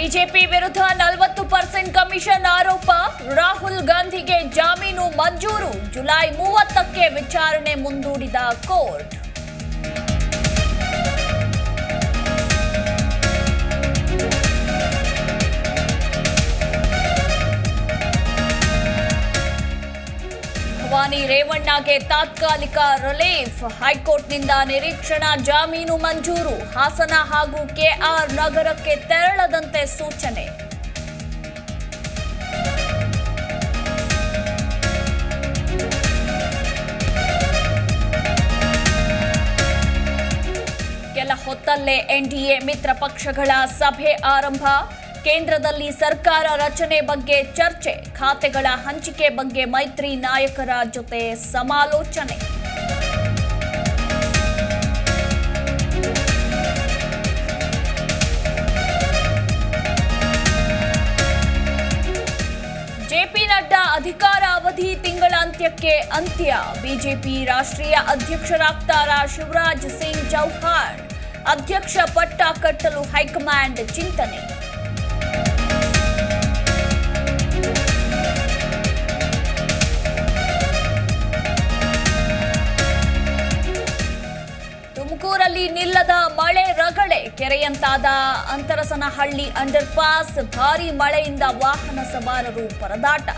BJP ವಿರುದ್ಧ ನಲವತ್ತು percent commission ಆರೋಪ. ರಾಹುಲ್ ಗಾಂಧಿಗೆ ಜಾಮೀನು ಮಂಜೂರು. ಜುಲೈ ಮೂವತ್ತಕ್ಕೆ ವಿಚಾರಣೆ ಮುಂದೂಡಿದ ಕೋರ್ಟ್. ಭವಾನಿ ರೇವಣ್ಣಗೆ ತಾತ್ಕಾಲಿಕ ರಿಲೀಫ್. ಹೈಕೋರ್ಟ್ನಿಂದ ನಿರೀಕ್ಷಣಾ ಜಾಮೀನು ಮಂಜೂರು. ಹಾಸನ ಹಾಗೂ ಕೆಆರ್ ನಗರಕ್ಕೆ ತೆರಳದಂತೆ ಸೂಚನೆ. ಕೆಲ ಹೊತ್ತಲ್ಲೇ ಎನ್ಡಿಎ ಮಿತ್ರ ಪಕ್ಷಗಳ ಸಭೆ ಆರಂಭ ಕೇಂದ್ರದಲ್ಲಿ ಸರ್ಕಾರ ರಚನೆ ಬಗ್ಗೆ ಚರ್ಚೆ ಖಾತೆಗಳ ಹಂಚಿಕೆ ಬಗ್ಗೆ ಮೈತ್ರಿ ನಾಯಕರ ಜೊತೆ ಸಮಾಲೋಚನೆ ಜೆಪಿ ನಡ್ಡಾ ಅಧಿಕಾರ ಅವಧಿ ತಿಂಗಳ ಅಂತ್ಯಕ್ಕೆ ಅಂತ್ಯ ಬಿಜೆಪಿ ರಾಷ್ಟ್ರೀಯ ಅಧ್ಯಕ್ಷರಾಗ್ತಾರ ಶಿವರಾಜ್ ಸಿಂಗ್ ಚೌಹಾಣ್ ಅಧ್ಯಕ್ಷ ಪಟ್ಟ ಕಟ್ಟಲು ಹೈಕಮಾಂಡ್ ಚಿಂತನೆ. ತುಮಕೂರಲ್ಲಿ ನಿಲ್ಲದ ಮಳೆ ರಗಳೆ, ಕೆರೆಯಂತಾದ ಅಂತರಸನಹಳ್ಳಿ ಅಂಡರ್ ಪಾಸ್ ಭಾರೀ ಮಳೆಯಿಂದ ವಾಹನ ಸವಾರರು ಪರದಾಟ.